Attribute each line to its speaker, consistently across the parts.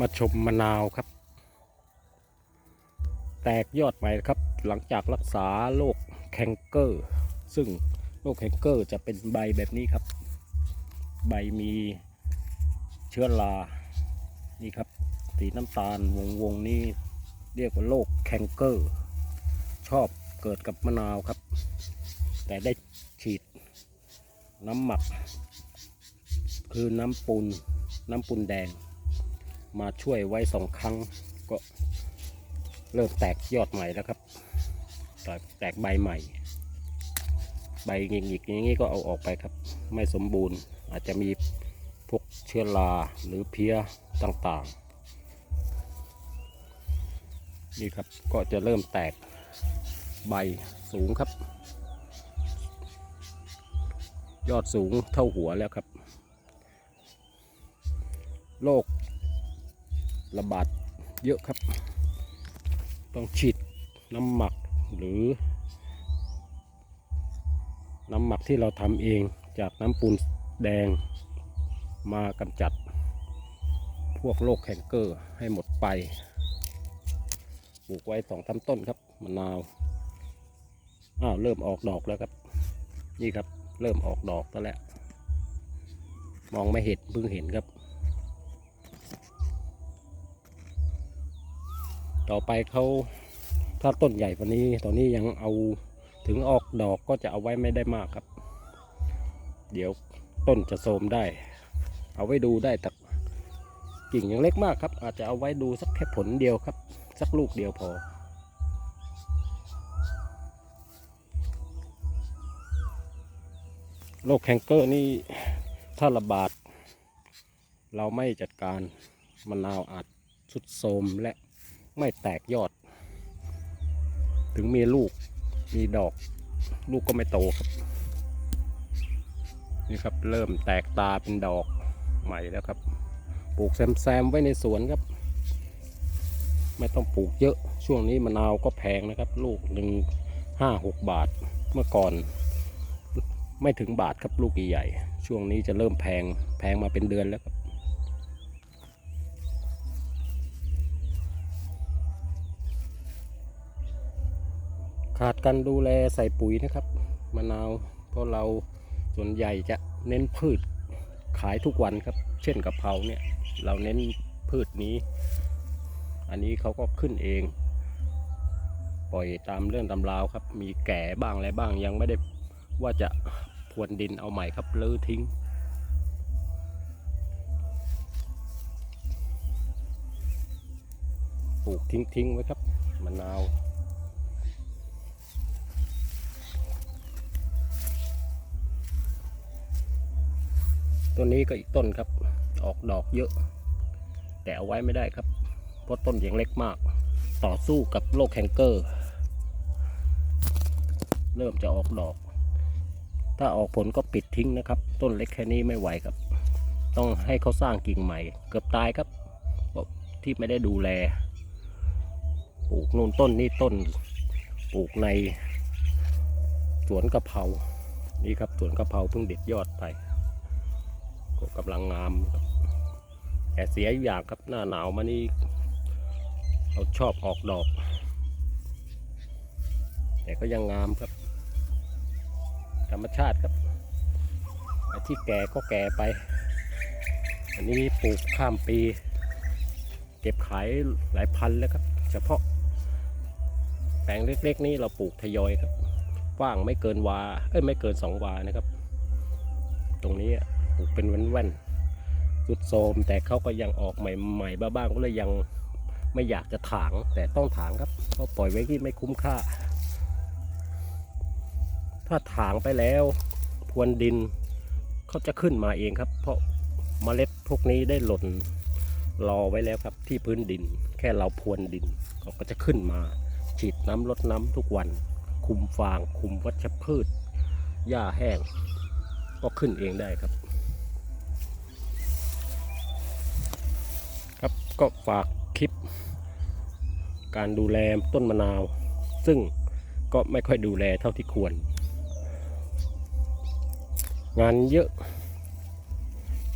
Speaker 1: มาชมมะนาวครับ แตกยอดใหม่ครับ หลังจากรักษาโรคแคนเกอร์ ซึ่งโรคแคนเกอร์จะเป็นใบแบบนี้ครับ ใบมีเชื้อรา นี่ครับ สีน้ำตาลวงวงๆนี้เรียกว่าโรคแคนเกอร์ ชอบเกิดกับมะนาวครับ แต่ได้ฉีดน้ำหมัก คือน้ำปูนน้ำปูนแดง มาช่วยไว้สองครั้งก็เริ่มแตกยอดใหม่แล้วครับ แตกใบใหม่ ใบหงิกๆอย่างนี้ก็เอาออกไปครับ ไม่สมบูรณ์อาจจะมีพวกเชื้อราหรือเพี้ยต่างๆ นี่ครับก็จะเริ่มแตกใบสูงครับ ยอดสูงเท่าหัวแล้วครับโรค ระบาดเยอะครับ ต้องฉีดน้ำหมักหรือ น้ำหมักที่เราทำเองจากน้ำปูนแดงมากำจัด พวกโรคแคนเกอร์ให้หมดไปปลูกไว้สองสาต้นครับมะนาวอ้าวเริ่มออกดอกแล้วครับ นี่ครับเริ่มออกดอกแล้วแหละมองไม่เห็นเพิ่งเห็นครับ ต่อไปเขาถ้าต้นใหญ่กว่านี้ ตอนนี้ยังเอาถึงออกดอกก็จะเอาไว้ไม่ได้มากครับ เดี๋ยวต้นจะโทมได้ เอาไว้ดูได้แต่กิ่งยังเล็กมากครับ อาจจะเอาไว้ดูสักแค่ผลเดียวครับ สักลูกเดียวพอโรคแคนเกอร์นี่ถ้าระบาด เราไม่จัดการมะนาวอาจสุดโทมและ ไม่แตกยอด ถึงมีลูกมีดอก ลูกก็ไม่โตครับ นี่ครับเริ่มแตกตาเป็นดอกใหม่แล้วครับ ปลูกแซมๆไว้ในสวนครับ ไม่ต้องปลูกเยอะ ช่วงนี้มะนาวก็แพงนะครับ ลูกหนึ่งห้าหกบาทเมื่อก่อน ไม่ถึงบาทครับลูกใหญ่ๆช่วงนี้จะเริ่มแพงแพงมาเป็นเดือนแล้วครับ ขาดการดูแลใส่ปุ๋ยนะครับมะนาวเพราะเราส่วนใหญ่จะเน้นพืชขายทุกวันครับ เช่นกะเพราเนี่ยเราเน้นพืชนี้ อันนี้เขาก็ขึ้นเอง ปล่อยตามเรื่องตำราวครับ มีแก่บ้างอะไรบ้างยังไม่ได้ว่าจะพรวนดินเอาใหม่ครับลื้อทิ้ง ปลูกทิ้งๆไว้ครับมะนาว ต้นนี้ก็อีกต้นครับ ออกดอกเยอะ แต่เอาไว้ไม่ได้ครับ เพราะต้นยังเล็กมาก ต่อสู้กับโรคแคนเกอร์ เริ่มจะออกดอก ถ้าออกผลก็ปิดทิ้งนะครับ ต้นเล็กแค่นี้ไม่ไหวครับ ต้องให้เขาสร้างกิ่งใหม่ เกือบตายครับที่ไม่ได้ดูแล ปลูกนู่นต้นนี่ต้น ปลูกในสวนกะเพรา นี่ครับสวนกะเพราเพิ่งเด็ดยอดไป ก็กำลังงามครับแต่เสียอยู่อย่างครับหน้าหนาวมานี่เขาชอบออกดอก แต่ก็ยังงามครับ ธรรมชาติครับที่แก่ก็แก่ไป อันนี้ปลูกข้ามปี เก็บขายหลายพันแล้วครับ เฉพาะ แปลงเล็ก ๆ นี่เราปลูกทยอยครับกว้างไม่เกินวา เอ้ยไม่เกินสองวานะครับ ตรงนี้ ลูกเป็นแว่นสุดโทมแต่เขาก็ยังออกใหม่ๆบ้างก็เลยยังไม่อยากจะถาง แต่ต้องถางครับเพราะปล่อยไว้ที่ไม่คุ้มค่า ถ้าถางไปแล้วพรวนดินเขาจะขึ้นมาเองครับ เพราะเมล็ดพวกนี้ได้หล่นรอไว้แล้วครับที่พื้นดิน แค่เราพรวนดินเขาก็จะขึ้นมาฉีดน้ำลดน้ำทุกวัน คุมฟาง คุมวัชพืชหญ้าแห้ง ก็ขึ้นเองได้ครับ ก็ฝากคลิป การดูแลต้นมะนาว ซึ่งก็ไม่ค่อยดูแลเท่าที่ควร งานเยอะ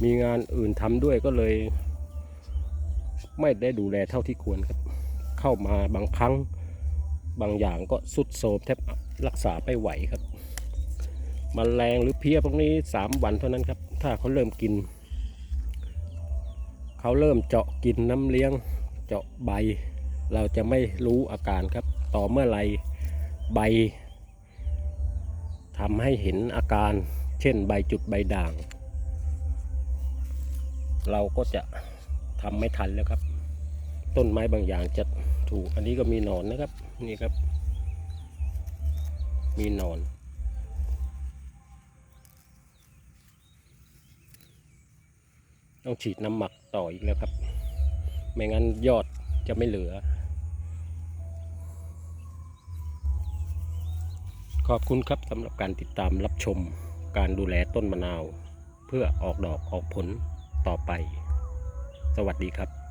Speaker 1: มีงานอื่นทำด้วยก็เลย ไม่ได้ดูแลเท่าที่ควรครับ เข้ามาบางครั้งบางอย่างก็สุดโทมแทบรักษาไม่ไหวครับมแมลงหรือเพี้ยพวกนี้ 3 วันเท่านั้นครับ ถ้าเขาเริ่มกิน เขาเริ่มเจาะกินน้ำเลี้ยงเจาะใบ เราจะไม่รู้อาการครับ ต่อเมื่อไรใบทำให้เห็นอาการ เช่นใบจุดใบด่าง เราก็จะทำไม่ทันแล้วครับ ต้นไม้บางอย่างจะถูก อันนี้ก็มีหนอนนะครับ นี่ครับ มีหนอน ต้องฉีดน้ำหมักต่ออีกแล้วครับ ไม่งั้นยอดจะไม่เหลือ ขอบคุณครับสำหรับการติดตามรับชมการดูแลต้นมะนาว เพื่อออกดอกออกผลต่อไป สวัสดีครับ